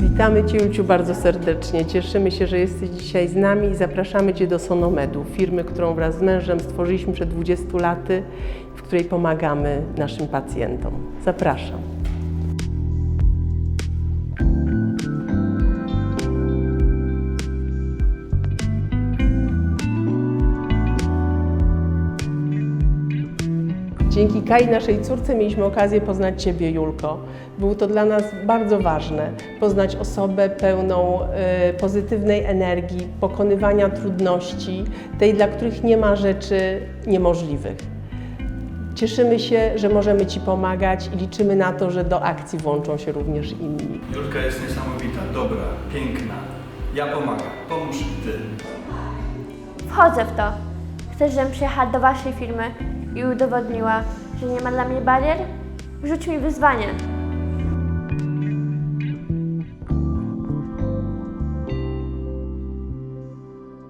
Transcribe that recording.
Witamy Cię, Julciu, bardzo serdecznie. Cieszymy się, że jesteś dzisiaj z nami i zapraszamy Cię do Sonomedu, firmy, którą wraz z mężem stworzyliśmy przed 20 laty, w której pomagamy naszym pacjentom. Zapraszam. Dzięki Kai, naszej córce, mieliśmy okazję poznać Ciebie, Julko. Było to dla nas bardzo ważne, poznać osobę pełną e, pozytywnej energii, pokonywania trudności, tej, dla których nie ma rzeczy niemożliwych. Cieszymy się, że możemy Ci pomagać i liczymy na to, że do akcji włączą się również inni. Julka jest niesamowita, dobra, piękna. Ja pomagam, pomóż ty. Wchodzę w to. Chcesz, żebym przyjechała do Waszej firmy i udowodniła, że nie ma dla mnie barier? Rzuć mi wyzwanie.